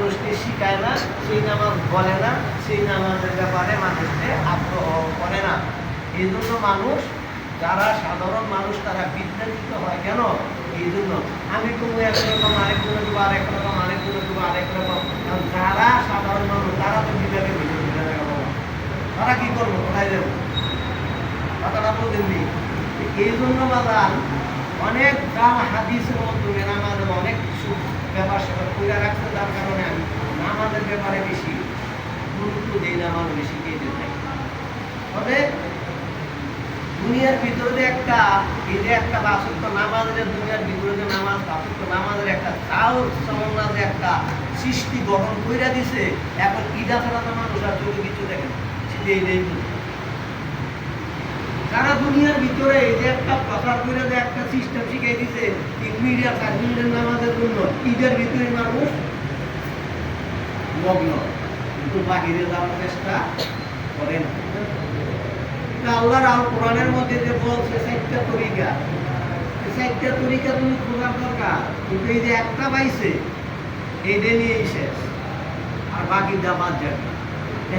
মানুষকে শিখায় না, সেই নামাজ বলে না, সেই নামাজের ব্যাপারে মানুষকে আগ্রহ করে না। এই জন্য মানুষ, যারা সাধারণ মানুষ, তারা বিভ্রান্তিত হয়। কেন? এই জন্য। আমি কোনো একরকম আরেকজন দেবো আরেক রকম আরেকজন দেবো আরেক রকম। যারা সাধারণ মানুষ, তারা তো বিবেকের ভিতরে থাকে তারা কি করব? কোথায় যাব? কথাটা বলতেননি এই জন্য বাজান, অনেক গান, হাদিসের মাধ্যমে, নামাজের অনেক করে রাখছে যার কারণে আমি নামাজের ব্যাপারে বেশি গুরুত্ব দিই নামাজ বেশি দিয়ে দিতে তবে দুনিয়ার ভিতরে একটা যে একটা বাসত্ব নামাজের দুনিয়ার ভিতরে যে নামাজ, বাসত্ব নামাজের একটা চাল চলনা একটা সৃষ্টি গঠন কইরা দিছে, এখন ইডা ছাড়া তো মানুষ আর চোখে কিছু দেখে না সেটা বুঝি। সারা দুনিয়ার ভিতরে এই যে একটা প্রচার করে যে একটা সিস্টেম শিখিয়ে দিছে মিডিয়া চার নামাজের জন্য ঈদের ভিতরে মানুষ মগ্ন। কিন্তু বাহিরে যাওয়ার চেষ্টা করে না। এটা আল্লাহর আল কোরআনের মধ্যে যে বলছে চারটা তরিকা। চারটা তরিকা তুমি খোঁজার দরকার। কিন্তু এই যে একটা পাইছে এইটা নিয়েই শেষ। আর বাকিটা বাদ যাবে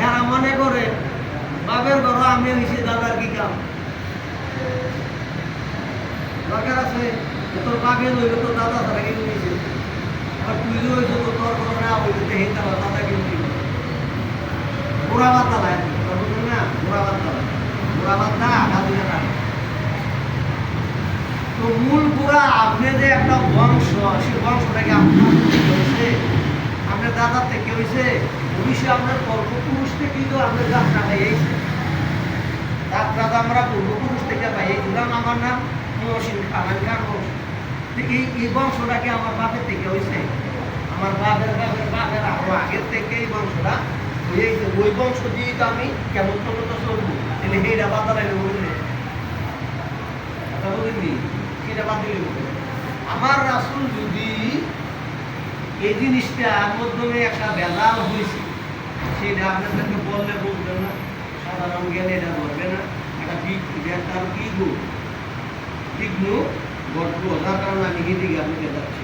হ্যাঁ মনে করে, বাপের ঘর আমি হয়েছি দাদার কি কাম? দরকার আছে তোর বাপে লইল তোর দাদা তারা কিন্তু নিয়েছে আর তুই যে হয়েছে তো তোর ঘর না হইলে তো হেঁটে দাদা কিন্তু বুড়া বাদ দালায় তোর না? বুড়া দালায় বুড়া বাদ দা না তো মূল পুরা আপনি যে একটা বংশ সেই বংশটাকে আপনার থেকে হয়েছে। আপনার দাদার থেকে হয়েছে। ভবিষ্যৎ আপনার পূর্বপুরুষ থেকেই তো আপনার যাত্রা পাইয়েছে যাত্রা তো আমরা পূর্বপুরুষ থেকে পাই এই আমার নাম। খান এই আমার বাপের থেকে হয়েছে? আমার বাপের বাপের বাপের আরও আগের থেকে এই বংশটা ওই বংশ দিয়েই তো আমি কেমন পর্যন্ত চলবো তাহলে সেইটা বললে সেটা আমার রাসুল যদি এই জিনিসটার মাধ্যমে একটা বেজাল হয়েছে সেটা আপনাদেরকে বললে বুঝবে না। সাধারণ গেলে এটা বলবে না। একটা বিগ একটা বিঘ্ন বিঘ্ন গল্প যার কারণে আমি হিন্দিকে আপনাকে যাচ্ছি।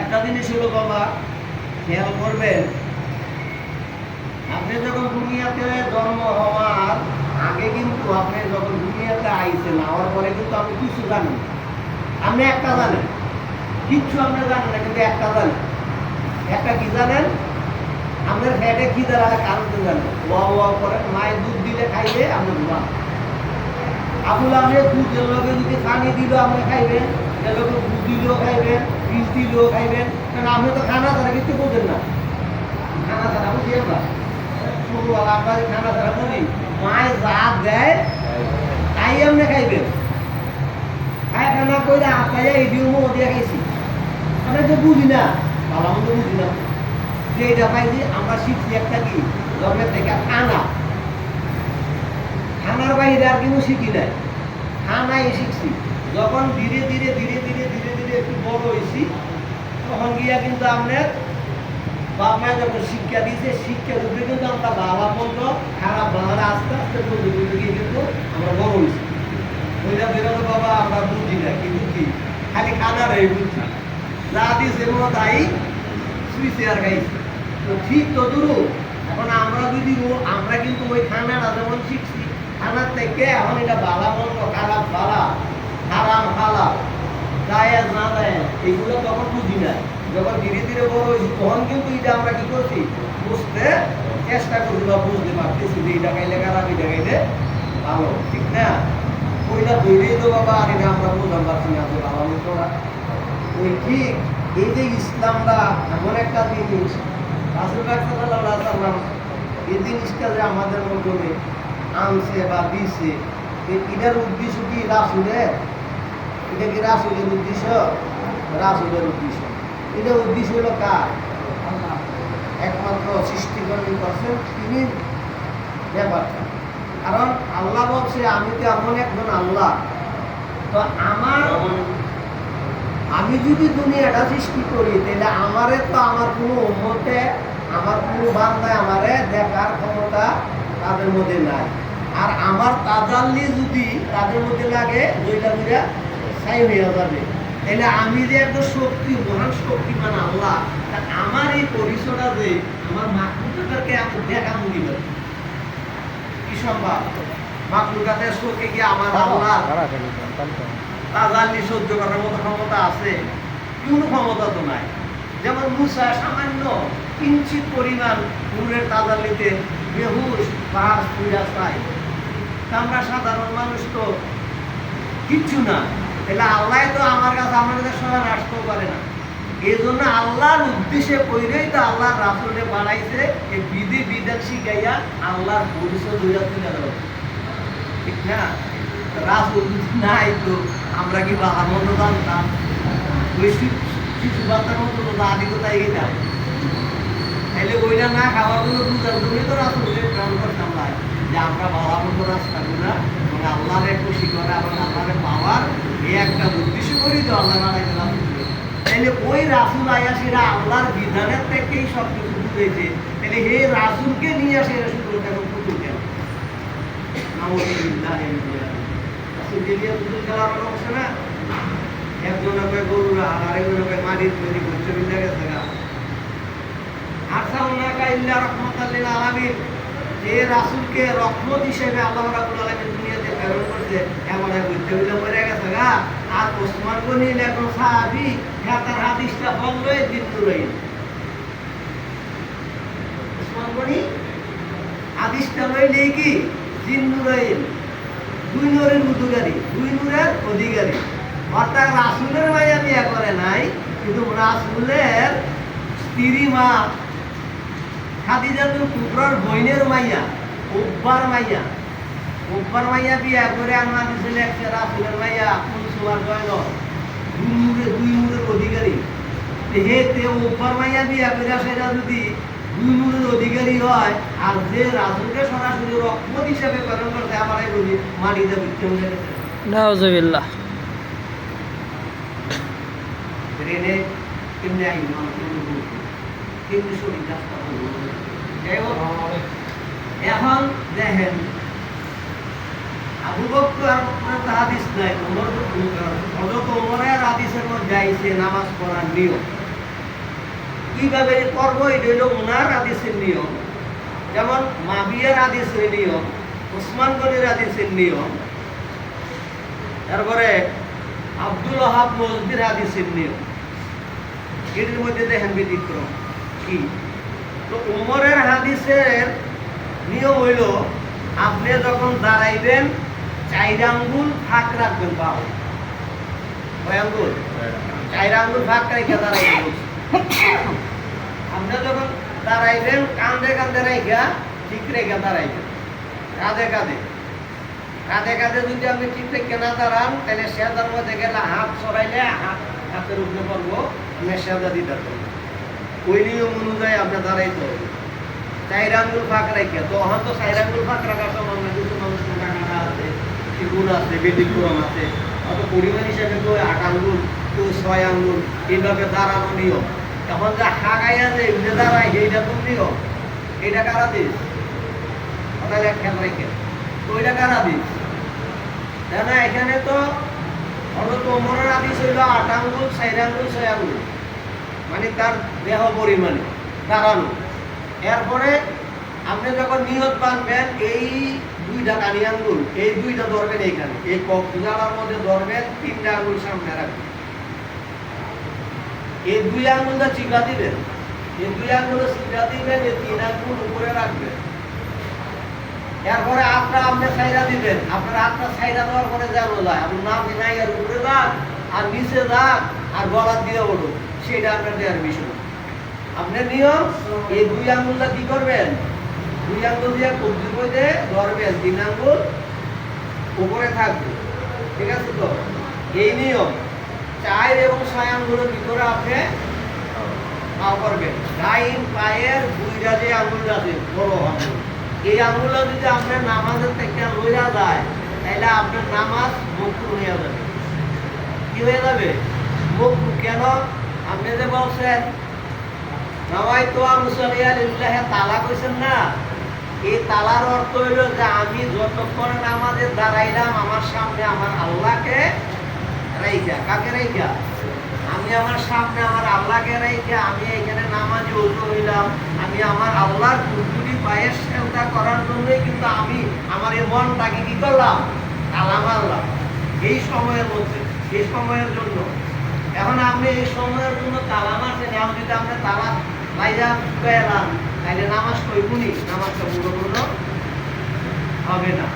একটা জিনিস হলো বাবা, খেয়াল করবেন, আপনি যখন দুনিয়াতে জন্ম হওয়ার আগে কিন্তু আপনি যখন দুনিয়াতে আইছেন হওয়ার পরে কিন্তু আপনি কিছু জানেন আপনি একটা জানেন, কিচ্ছু আপনি জানেন না, কিন্তু একটা জানেন। একটা কি জানেন? আপনার ফ্যাটে কি দাঁড়ালে কারণ জানেন? ওয়া ওয়া করে মায়ের দুধ দিলে খাইলে আপনি ঘুমান আবুল আপনি দুধের লগে যদি পানি দিল আপনি খাইবেন, এর লগে দুধ দিলেও খাইবেন বীজ দিলেও খাইবেন। কারণ আপনি তো খানা ছাড়া কিছু বোঝেন না। খানা ছাড়া বুঝি আমরা ছোটবেলা আমরা খানা ছাড়া বুঝি মায়ের যা দেয়, তাই আপনি খাইবেন। খাই খানা কইরা আপনার এই দিও মো দিয়ে খাইছি। আমরা তো বুঝি না। ভালো মন্দ বুঝি না। যে এটা পাইছি, আমরা শিখছি একটা কি? জন্মের থেকে খানা খানার বাইরে আর কিন্তু শিখি নাই। খানাই শিখছি যখন ধীরে ধীরে ধীরে ধীরে ধীরে ধীরে একটু বড় হয়েছি, তখন গিয়া কিন্তু আপনার বাপ মায়ের যখন শিক্ষা দিয়েছে, শিক্ষার উপরে কিন্তু আমরা বাবা মন্দ খারাপ বাংলা আস্তে আস্তে গিয়ে কিন্তু আমরা বড় হয়েছি। ওইটা বেরোতো বাবা, আমরা বুঝি না, কিন্তু কি? খালি খানা রে বুঝছি যা দিয়েছে মনে তাই সুইচে আর গাইছি। তো ঠিক তো দূর এখন আমরা যদি আমরা কিন্তু ওই খানাটা যেমন শিখছি খানার থেকে এখন এটা বালা মন্দ খারাপ বালা, হারাম হালা দায়াজ না দেয় এগুলো তখন বুঝি না। যখন ধীরে ধীরে বড় হয়েছি, তখন কিন্তু এটা আমরা কি করছি? বুঝতে চেষ্টা করছি বা বুঝতে পারতেছি যে এটা খাইলে খারাপ, এটা খাইলে ভালো, ঠিক না? ওইটা ধরেই তো বাবা, আর এটা আমরা বুঝতে পারছি না যে ভালো মতোরা ওই ঠিক এই যে ইসলামটা, এমন একটা জিনিস, রাসুল সাল্লাম এই জিনিসটা যে আমাদের মধ্যে আনছে বা দিছে এটার উদ্দেশ্য কি রাসুলের? এটা কি রাসুলের উদ্দেশ্য? রাসুলের উদ্দেশ্য। এটা উদ্দেশ্য হলো কার? একমাত্র সৃষ্টিকরণ করছেন তিনি ব্যাপারটা। কারণ আল্লাহ বলছে, আমি তো এমন একজন আল্লাহ। তো আমার আমি যদি দুনিয়াটা সৃষ্টি করি, তাহলে আমারে তো আমার কোনো উন্মতে আমার কোনো বান্দায় আমারে দেখার ক্ষমতা তাদের মধ্যে নাই। আর আমার তাজাল্লি যদি তাদের মধ্যে লাগে দুইটা দুইটা ছাই হয়ে যাবে। তাহলে আমি যে একটা শক্তি মহান শক্তিমান আল্লাহ তা আমার এই পরিচয়টা যে আমার মাকলুকাদেরকে আমি দেখা মুড়ি কি সম্ভব? মাকলুকাতের শোকে কি আমার আল্লাহ তাজাল্লি সহ্য করার মতো ক্ষমতা আছে? কোনো ক্ষমতা তো নাই। যেমন মুসা সামান্য কিঞ্চিত পরিমাণ নূরের তাজাল্লিতে বেহুশ পাহাড় তা আমরা সাধারণ মানুষ তো কিচ্ছু না। তাহলে আল্লাহ তো আমার কাছে আমার কাছে সবাই আসতেও পারে না। এই জন্য আল্লাহর উদ্দেশ্যে কইরেই তো আল্লাহর রাসুলে বানাইছে, এই বিধি বিধান শিখাইয়া আল্লাহর পরিচয় তুলে ঠিক না? রাসুল নাই তো, আমরা কি বাবার মতো জানতাম? ওই শিশু বাচ্চার মতো দাদি কোথায় গেলাম। তাহলে ওইটা না খাওয়ার জন্য বুঝার জন্যই তো রাসুলকে প্রেরণ করতাম যে আমরা বাবা রাস্তা গুলা এবং আল্লাহরে খুশি করে এবং আল্লাহরে পাওয়ার এই একটা উদ্দেশ্য করি তো আল্লাহ বানাই দিলাম। তাহলে ওই রাসুল আয়াসিরা আল্লাহর বিধানের থেকেই সব কিছু বুঝেছে তাহলে হে রাসুলকে নিয়ে আসে এরা কেন পুতুল কেন রাসুলকে নিয়ে পুতুল খেলার অংশ না। একজন গরুরা আর আরেকজন কয় মাটির তৈরি করছে বিদ্যা গেছে গা। আরসালনাকা ইল্লা রাহমাতাল লিল আলামিন। যে রাসূলকে হিসেবে আল্লাহ আলামিন দুনিয়াতে প্রেরণ করছে এমন এক গেছে গা। আর একজন সাহাবী হ্যাঁ তার হাদিসটা হাদিসটা লইলে কি? অধিকারী। অর্থাৎ রাসুলের মাইয়া বিয়ে করে নাই, কিন্তু রাসুলের স্ত্রী মা খাদিজাতুল কুবরার বইনের মাইয়া উব্বার মাইয়া। উব্বার মাইয়া বিয়া করে দিছিল একটা রাসুলের মাইয়া কুলসুমার গয়ল দুই নূরের দুই নূরের অধিকারী। হে তে উব্বার মাইয়া বিয়া করে সেটা যদি দুই নূরের অধিকারী হয় আর যে রাসুলকে সরাসরি রহমত হিসেবে প্রেরণ করতে আমার এই রবি মাটিতে বিচ্ছে হয়ে গেছে নাউজুবিল্লাহ। ট্রেনে কেমনি আইন শরীর রাস্তা হলো যাই হোক, এখন দেখেন, আবু তো হাদিস নাই ওমর হযরত ওমরের মধ্যে যাইছে নামাজ পড়ার নিয়ম। কীভাবে করব, এটা হলো ওনার হাদিসের নিয়ম। যেমন মাবিয়ার হাদিসের নিয়ম ওসমান গনির হাদিসের নিয়ম। তারপরে আব্দুল ওহাব মসজিদ হাদিসের নিয়ম। এটির মধ্যে দেখেন ব্যতিক্রম। কি? তো উমরের হাদিসের নিয়ম হইল, আপনি যখন দাঁড়াইবেন আঙ্গুল ফাঁক রাখবেন কয় আঙ্গুল? আঙ্গুল ফাঁক দাঁড়াইবেন। আপনি যখন দাঁড়াইবেন কান্দে কান্দে রেখা ঠিক রেখে দাঁড়াইবেন। কাঁধে কাঁধে। কাঁধে কাঁধে যদি আপনি ঠিক রেখে না দাঁড়ান, তাহলে সেদার মধ্যে গেলে হাত সরাইলে হাত হাতের উপরে পড়ব আপনি সেদা দিতে পারবেন ওই নিয়ম অনুযায়ী আপনি দাঁড়াইতে হবে। চাইর আঙ্গুল ফাঁক রেখে তো ওখান তো চাইর আঙ্গুল ফাঁক রাখার সময় না কিছু মানুষ কাটা আছে শিগুন আছে, ব্যতিক্রম আছে। অত পরিমাণ হিসেবে কেউ আট আঙ্গুল কেউ ছয় আঙ্গুল, এইভাবে দাঁড়ানো নিয়ম। এখন যে হাগাইয়া যে উঠে দাঁড়ায়, সেইটা তো নিয়ম? এটা কারা দিস? ওটাকে খেয়াল রেখে তো ওইটা কারা দিস? না এখানে তো অন্য তোমরের আদিস হইল আট আঙ্গুল চার আঙ্গুল ছয় আঙ্গুল। মানে তার দেহ পরিমাণে দাঁড়ানো এরপরে আপনি যখন নিয়ত বাঁধবেন, এই দুইটা কানি আঙ্গুল, এই দুইটা ধরবেন এইখানে। এই কক্সিজালার মধ্যে ধরবেন, তিনটা আঙ্গুল সামনে রাখবেন। এই দুই আঙ্গুলটা চিকা দিবেন। এই দুই আঙ্গুল চিকা দিবেন, এই তিন আঙ্গুল উপরে রাখবেন। এরপরে আপনার আপনি সাইরা দিবেন। আপনার আপনার সাইরা দেওয়ার পরে যাব যায় আপনার নাম নাই আর উপরে যান, আর নিচে যান, আর গলার দিয়ে ওঠো সেটা আপনার দেওয়ার বিষয়। আপনার নিয়ম, এই দুই আঙ্গুলটা কি করবেন? দুই আঙ্গুল দিয়ে কবজির মধ্যে ধরবেন, তিন আঙ্গুল উপরে থাকবে। ঠিক আছে তো? এই নিয়ম, চার এবং ছয় আঙ্গুলের ভিতরে আপনি পাও করবেন। ডাইন পায়ের দুইটা যে আঙ্গুল আছে, বড় আঙ্গুল, এই আঙ্গুলটা যদি আপনার নামাজের থেকে লইয়া যায় তাহলে আপনার নামাজ মুক্ত হয়ে যাবে। কি হয়ে যাবে? মুক্ত কেন? আপনি যে বলছেন নামাই তো মুসলিয়া লিল্লাহে তালা কইছেন না। এই তালার অর্থ হইল যে আমি যতক্ষণ নামাজে দাঁড়াইলাম, আমার সামনে আমার আল্লাহকে রাইখা। কাকে রাইখা? আমি আমি আমার সামনে আমার আল্লাহকে রেখে আমি এখানে নামাজে উজু হইলাম। আমি আমার আল্লাহর কুকুরি পায়ের সেলটা করার জন্যই কিন্তু আমি আমার এই মনটাকে কি করলাম? তালা মারলাম। এই সময়ের মধ্যে, এই সময়ের জন্য এখন আপনি এই সময়ের জন্য তালা মারছেন এখন যদি আপনি তালা লাইজা গেলাম তাহলে নামাজ কইবুনি নামাজটা পুরোপূর্ণ হবে না।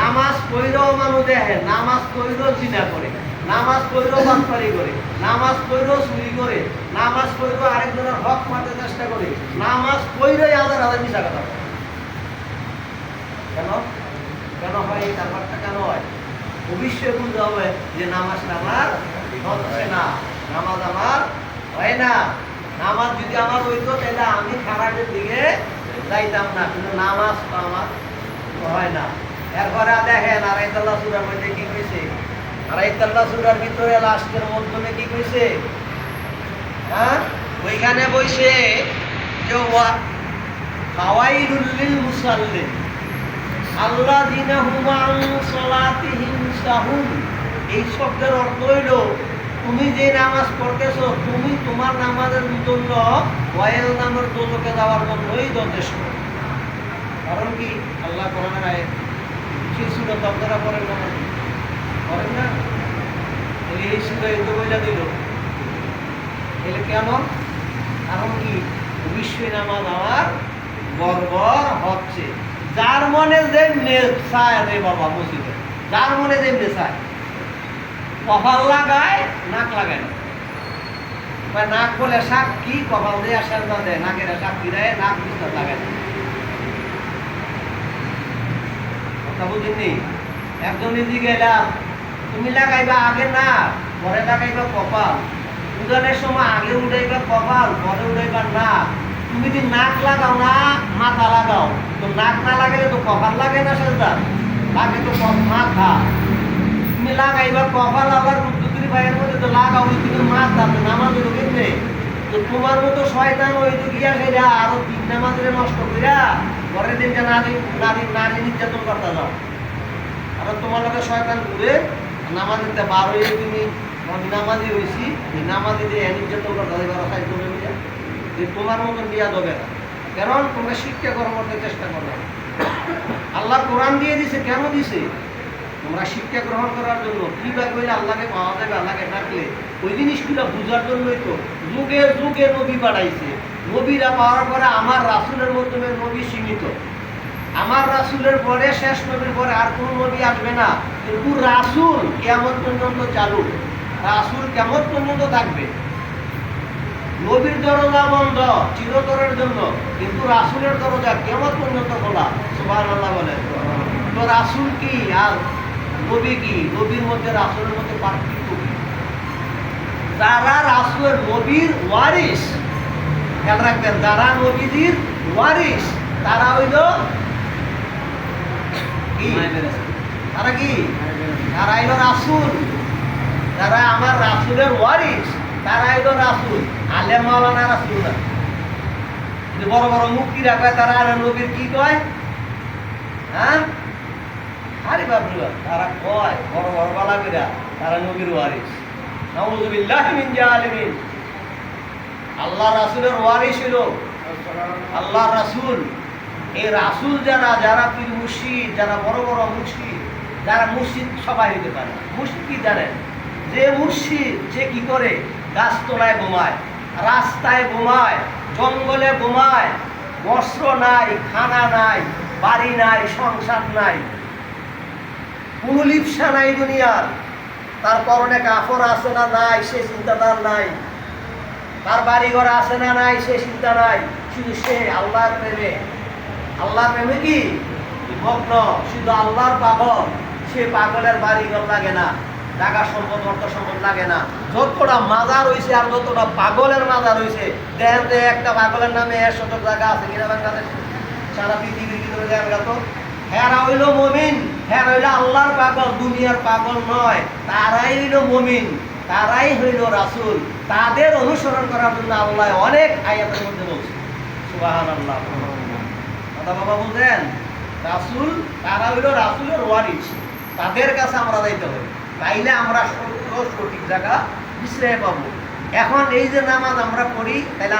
নামাজ পড়লেও মানুষ দেখে, নামাজ পড়লেও জিনা করে, নামাজ পড়লেও বাটপারি করে, নামাজ পড়লেও চুরি করে, নামাজ পড়লেও আরেকজনের হক মারতে চেষ্টা করে, নামাজ পড়লেই আদার আদার মিশা কথা কেন? কেন হয় এই ব্যাপারটা? কেন হয়? অবশ্যই বুঝতে হবে যে নামাজটা আমার হচ্ছে না। নামাজ আমার হয় না। নামাজ যদি আমার হইতো, তাহলে আমি খারাপের দিকে যাইতাম না, কিন্তু নামাজ তো আমার হয় না। এরপরে দেখেন আড়াইতলা সুরার মধ্যে কি কইছে? আড়াইতলা সুরার ভিতরে লাস্টের মাধ্যমে কি কইছে? হ্যাঁ? ওইখানে বইছে যে, ওয়া হাওয়াইরুল লিল মুসাল্লিন। আল্লাযিনা হুম আন সালাতিহিম সাহুন এই শব্দের অর্থ হইল তুমি যে নামাজ পড়তেছো, তুমি তোমার নামাজের জন্য ওয়াইল নামের দোজকে যাওয়ার জন্যই যথেষ্ট। কারণ কি? আল্লাহ কোরআনের আয়াত। সেই সুরত আপনারা পড়েন না? পড়েন না? এই সুরে এই বইলা দিল। এলে কেন কারণ কি? অবশ্যই নামাজ আমার বর্বর হচ্ছে। যার মনে যে চায় রে বাবা, মসজিদে। যার মনে যে চায় কপাল লাগায়, নাক লাগায় না। নাক বলে সাক্ষী কপাল দিয়ে আসার না দেয়? নাকের সাক্ষী দেয়? নাক বুঝতে লাগায় না। কথা বুঝিনি? একজন দিকে গেলাম তুমি লাগাইবা আগে না পরে লাগাইবা কপাল। উদানের সময় আগে উঠাইবা কপাল, পরে উঠাইবা না তুমি যদি নাক লাগাও না মাথা লাগাও, তো নাক না লাগালে তো কপাল লাগে না সেটা লাগে তো মাথা। তুমি লাগাইবা কপাল আবার ভাইয়ের মধ্যে তো লাগাও মাথা তো নামাজ রোগের নেই তো তোমার মতো শয়তান ওই তো গিয়া খেলা আরও তিন নামাজের নষ্ট পরের নারী নারী নারী নির্যাতন করতে যাও। তোমার লগে শয়তান ঘুরে নামাজিতে বার হয়ে তুমি নামাজি হয়েছি নামাজি দিয়ে নির্যাতন করতে যাবে যে তোমার মতন বিয়া দেবে না। কারণ তোমরা শিক্ষা করার মধ্যে চেষ্টা করবে আল্লাহ কোরআন দিয়ে দিছে, কেন দিছে? তোমরা শিক্ষা গ্রহণ করার জন্য কি বা কইলে আল্লাহকে পাওয়া যাবে, আল্লাহকে ডাকলে, ওই জিনিসগুলো বোঝার জন্যই তো যুগে যুগে নবী বাড়াইছে নবীরা পাওয়ার পরে আমার রাসুলের মাধ্যমে নবী সীমিত। আমার রাসুলের পরে, শেষ নবীর পরে আর কোনো নবী আসবে না। কিন্তু রাসুল কেমন পর্যন্ত চালু। রাসুল কেমন পর্যন্ত থাকবে। নবীর দরজা বন্ধ, চিরতরের জন্য। কিন্তু রাসুলের দরজা কেমন পর্যন্ত খোলা। সুবাহ আল্লাহ বলে তো রাসুল কি? আর নবী কি? নবীর মধ্যে রাসুলের মধ্যে পার্থক্য কি? যারা রাসুলের নবীর ওয়ারিস খেয়াল রাখবেন যারা নবীজির ওয়ারিস তারা হইল কি? তারা কি? তারা হইল রাসুল। যারা আমার রাসুলের ওয়ারিস তারা হইল রাসুল। আলে মাওলানা রাসুল না বড় বড় মুক্তি রাখবে তারা আর নবীর কি কয়? হ্যাঁ? তারা কয়? বড় বড় তারা নবীর ওয়ারিস। মিন জালিমিন। আল্লাহ ওয়ারিস আল্লাহ এই যারা যারা পীর মুর্শিদ, যারা বড় বড় মুর্শিদ, যারা মুর্শিদ সবাই হইতে পারে। মুর্শিদ কি জানেন যে মুর্শিদ, যে কি করে? গাছতলায় বোমায় রাস্তায় বোমায় জঙ্গলে বোমায় বস্ত্র নাই, খানা নাই, বাড়ি নাই, সংসার নাই। কোনো লিপসা নাই দুনিয়ার। তার পরনে কাপড় আছে না নাই, সে চিন্তাধার নাই। তার বাড়ি ঘর আছে না নাই, সে চিন্তা নাই। শুধু সে আল্লাহর প্রেমে। আল্লাহর প্রেমে কি? মগ্ন শুধু আল্লাহর পাগল। সে পাগলের বাড়ি ঘর লাগে না। টাকা সম্পদ, অর্থ সম্পদ লাগে না। যতটা মাজার হয়েছে আর যতটা পাগলের মাজার হয়েছে দেখেন একটা পাগলের নামে এক শতক জায়গা আছে। কিনা বাংলাদেশে সারা পৃথিবীর ভিতরে জায়গা তো। হেরা হইল মমিন, হেরা হইল আল্লাহর পাগল, দুনিয়ার পাগল নয়। তারাই হইল মমিন, তারাই হইল রাসূল। তাদের অনুসরণ করার জন্য আল্লাহ অনেক আয়াতের মধ্যে বলছে। সুবাহান আল্লাহ কথা বাবা বুঝলেন রাসূল, তারা হইল রাসূলের ওয়ারিস তাদের কাছে আমরা যাইতে হবে। তাইলে আমরা সঠিক জায়গা বিশ্রায় পাবো। এখন এই যে নামাজ আমরা পড়ি তাহলে